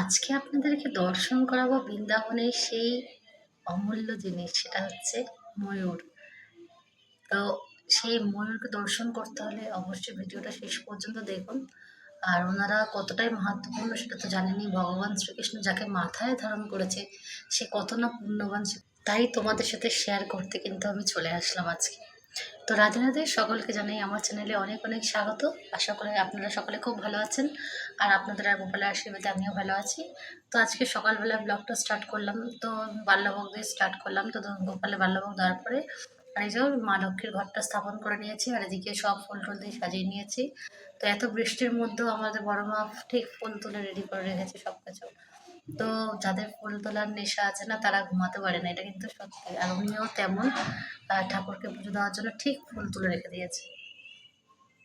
আজকে আপনাদেরকে দর্শন করাবো বৃন্দাবনের সেই অমূল্য জিনিস, সেটা হচ্ছে ময়ূর। তো সেই ময়ূরকে দর্শন করতে হলে অবশ্যই ভিডিওটা শেষ পর্যন্ত দেখুন। আর ওনারা কতটাই মাহাত্মপূর্ণ সেটা তো জানেনই, ভগবান শ্রীকৃষ্ণ যাকে মাথায় ধারণ করেছে, সে কত না পুণ্যবান তাই তোমাদের সাথে শেয়ার করতে কিন্তু আমি চলে আসলাম আজকে। তো রাধে রাধে, সকলকে জানাই আমার চ্যানেলে অনেক অনেক স্বাগত। আশা করি আপনারা সকলে খুব ভালো আছেন আর আপনাদের আর গোপালের আশীর্বাদে আমিও ভালো আছি। তো আজকে সকালবেলা ব্লগটা স্টার্ট করলাম, তো বাল্যভোগ দিয়ে স্টার্ট করলাম, তো তো গোপালে বাল্যভোগ দেওয়ার পরে আর এই যে মা লক্ষ্মীর ঘরটা স্থাপন করে নিয়েছি আর এদিকে সব ফুল টুল দিয়ে সাজিয়ে নিয়েছি। তো এত বৃষ্টির মধ্যেও আমাদের বড় মা ঠিক ফুল তুলে রেডি করে রেখেছে সব কিছু তো যাদের ফুল তোলার নেশা আছে না, তারা ঘুমাতে পারে না। এটা কিন্তু সত্যি। আর উনিও তেমন ঠাকুরকে পুজো দেওয়ার জন্য ঠিক ফুল তুলে রেখে দিয়েছে।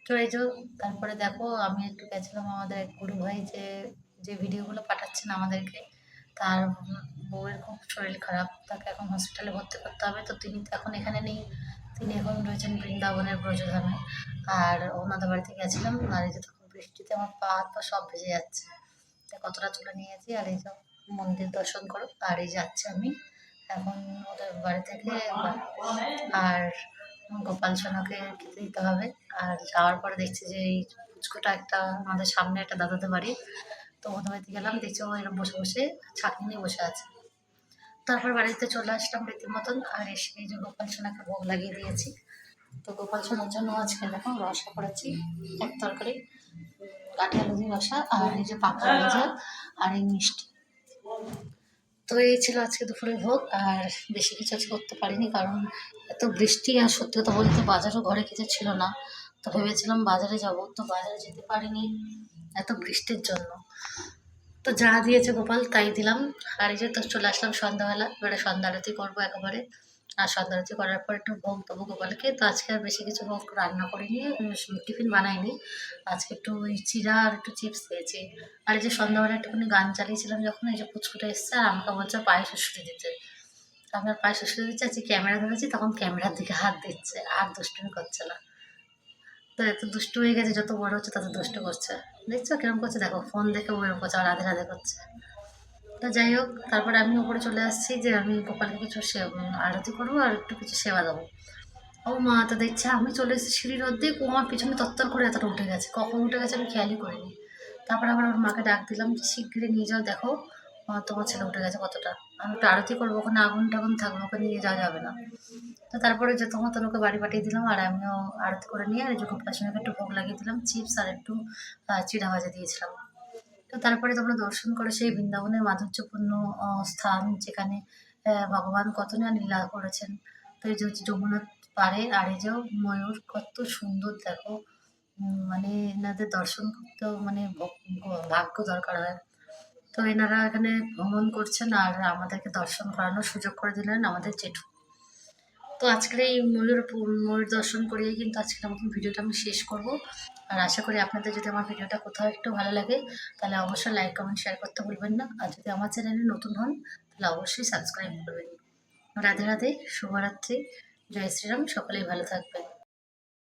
তো এই যে, তারপরে দেখো, আমি একটু গেছিলাম আমাদের এক গুরু ভাই যে যে ভিডিওগুলো পাঠাচ্ছেন আমাদেরকে, তার বউয়ের খুব শরীর খারাপ। তাকে এখন হসপিটালে ভর্তি করতে হবে। তো তিনি এখন এখানে নেই। তিনি এখন রয়েছেন বৃন্দাবনের ব্রজধামে। আর ওনাদের বাড়িতে গেছিলাম। আর এই যে তখন বৃষ্টিতে আমার পা হাত পা সব ভেজে যাচ্ছে। কতটা তুলে নিয়েছি, আর এই যে মন্দির দর্শন করো আর এই যাচ্ছে আমি। এখন ওদের বাড়ি থেকে আর গোপাল সোনাকে দিতে হবে। আর যাওয়ার পরে দেখছি যে এই ফুচকোটা একটা, আমাদের সামনে একটা দাদাদের বাড়ি। তো ওদের বাড়িতে গেলাম, দেখছি ও এরকম বসে বসে ছাঁকনি নিয়ে বসে আছে। তারপর বাড়িতে চলে আসলাম রীতিমতন, আর এসে এই যে গোপাল সোনাকে ভোগ লাগিয়ে দিয়েছি। তো গোপাল সোনার জন্য আজকে দেখো রসা করেছি, এক তরকারি। কাঠি দিয়ে রসা আর এই যে পাঁপড় ভাজা আর এই মিষ্টি। তো এই ছিল আজকে দুপুরের ভোগ আর বেশি কিছু আজকে করতে পারিনি কারণ এত বৃষ্টি আর সত্যি কথা বলতে বাজারও ঘরে কিছু ছিল না। তো ভেবেছিলাম বাজারে যাব, তো বাজারে যেতে পারিনি এত বৃষ্টির জন্য। তো যা দিয়েছে গোপাল তাই দিলাম। আর এই যে তো চলে আসলাম সন্ধ্যাবেলা, এবারে সন্ধ্যা আরতি করব একেবারে। আর সন্ধ্যা আরতি করার পর একটু ভোগ দেবো গোপালকে। তো আজকে আর বেশি কিছু ভোগ রান্না করিনি টিফিন বানাইনি। আজকে একটু ওই চিরা আর একটু চিপস দিয়েছি আর এই যে সন্ধ্যাবেলা একটুখানি গান চালিয়েছিলাম যখন, এই যে পুচকুটা এসছে আর আমাকে বলছে পায়ে শুশুরি দিতে। আমার পায়ে শুশুরি দিচ্ছে আজকে ক্যামেরা ধরেছি, তখন ক্যামেরার দিকে হাত দিচ্ছে, আর দুষ্টুমি করছে না। তো এত দুষ্টু হয়ে গেছে, যত বড় হচ্ছে তত দুষ্টু করছে। দেখছ কিরম করছে? দেখো ফোন দেখে ওরকম করছে আর রাধে রাধে করছে। তো যাই হোক, তারপরে আমি উপরে চলে আসছি যে আমি গোপালকে কিছু আরতি করব আর একটু কিছু সেবা দেবো। ও মা, তো দেখছে আমি চলে এসেছি সিঁড়ির অর্ধেক, ও আমার পিছনে তত্তর করে এতটা উঠে গেছে। কখন উঠে গেছে আমি খেয়ালই করিনি। তারপর আবার ওর মাকে ডাক দিলাম যে, শিগগিরই নিয়ে যাও, দেখো তোমার ছেলে উঠে গেছে কতটা। আমি একটু আরতি করব, ওখানে আগুন টাগুন থাকবে, ওকে নিয়ে যাওয়া যাবে না। তো তারপরে যে তোমার ওকে বাড়ি পাঠিয়ে দিলাম আর আমিও আরতি করে নিয়ে, আর যে গোপালের একটু ভোগ লাগিয়ে দিলাম, চিপস আর একটু চিড়া ভাজা দিয়েছিলাম। তো তারপরে তোমরা দর্শন করে সেই বৃন্দাবনের মাধুর্যপূর্ণ স্থান যেখানে ভগবান কত না লীলা করেছেন। তো এই যে যমুনার পাড়ে আর এই যে ময়ূর কত সুন্দর দেখো। মানে এনাদের দর্শন করতেও মানে ভাগ্য দরকার হয়। তো এনারা এখানে ভ্রমণ করছেন আর আমাদেরকে দর্শন করানোর সুযোগ করে দিলেন আমাদের জেঠু। তো আজকের এই ময়ূর ময়ূর দর্শন করিয়ে কিন্তু আজকের মতন ভিডিওটা আমি শেষ করব। আর আশা করি আপনাদের যদি আমার ভিডিওটা কোথাও একটু ভালো লাগে, তাহলে অবশ্যই লাইক কমেন্ট শেয়ার করতে ভুলবেন না। আর যদি আমার চ্যানেলে নতুন হন, তাহলে অবশ্যই সাবস্ক্রাইব করবেন। রাধে রাধে, শুভরাত্রি। জয় শ্রীরাম, সকলেই ভালো থাকবেন।